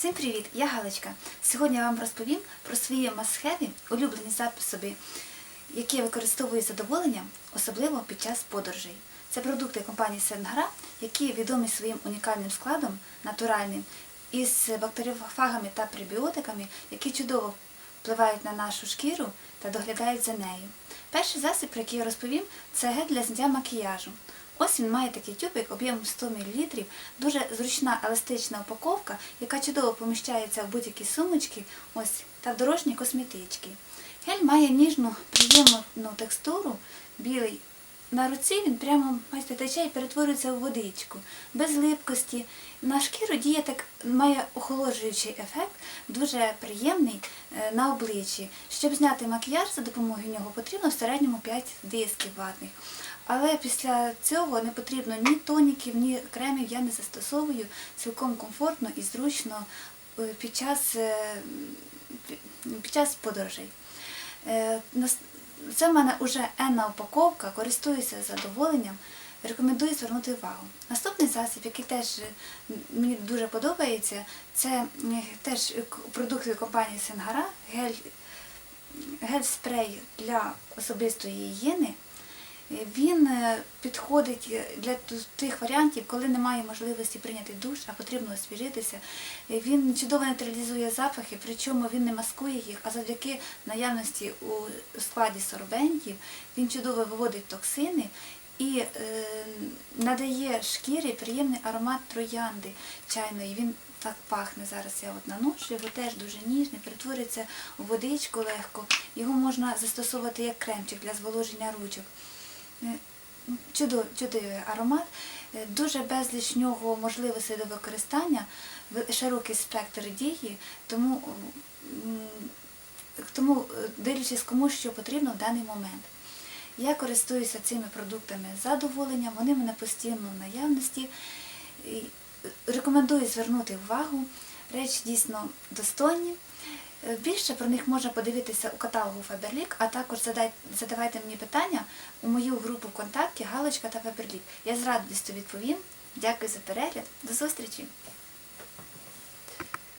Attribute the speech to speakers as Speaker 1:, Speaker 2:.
Speaker 1: Всім привіт! Я Галочка. Сьогодні я вам розповім про свої масхеві, улюблені засоби, які я використовую з задоволенням, особливо під час подорожей. Це продукти компанії Сенгара, які відомі своїм унікальним складом, натуральним, із бактеріофагами та пребіотиками, які чудово впливають на нашу шкіру та доглядають за нею. Перший засіб, про який я розповім, це гель для зняття макіяжу. Ось він має такий тюбик об'ємом 100 мл, дуже зручна еластична упаковка, яка чудово поміщається в будь-які сумочки ось, та в дорожні косметички. Гель має ніжну, приємну текстуру, білий. На руці він прямо майже тече і перетворюється в водичку, без липкості. На шкіру діє так, має охолоджуючий ефект, дуже приємний е, на обличчі. Щоб зняти макіяж за допомогою нього, потрібно в середньому 5 дисків ватних. Але після цього не потрібно ні тоніків, ні кремів я не застосовую цілком комфортно і зручно е, під час, е, під час подорожей. Це в мене вже енна упаковка, користуюся задоволенням. Рекомендую звернути увагу. Наступний засіб, який теж е, мені дуже подобається, це теж продукти компанії Сенгара, гель, гель-спрей для особистої гігієни. Він е, підходить е, для тих варіантів, коли немає можливості прийняти душ, а потрібно освіжитися. Е, Він чудово нейтралізує запахи, причому він не маскує їх, а завдяки наявності у складі сорбентів він чудово виводить токсини і надає шкірі приємний аромат троянди чайної. Він так пахне зараз. Я от наношу, його теж дуже ніжний, перетворюється у водичку легко. Його можна застосовувати як кремчик для зволоження ручок. Е, Чудовий, чудовий аромат, Е, дуже безліч нього можливостей до використання, широкий спектр дії, тому, тому е, дивлячись кому що потрібно в даний момент. Я користуюся цими продуктами з задоволенням, вони в мене постійно в наявності. Рекомендую звернути увагу, речі дійсно достойні. Е, Більше про них можна подивитися у каталогу Faberlic, а також задавайте мені питання у мою групу ВКонтакті Галочка та Faberlic. Я з радістю відповім. Дякую за перегляд. До зустрічі!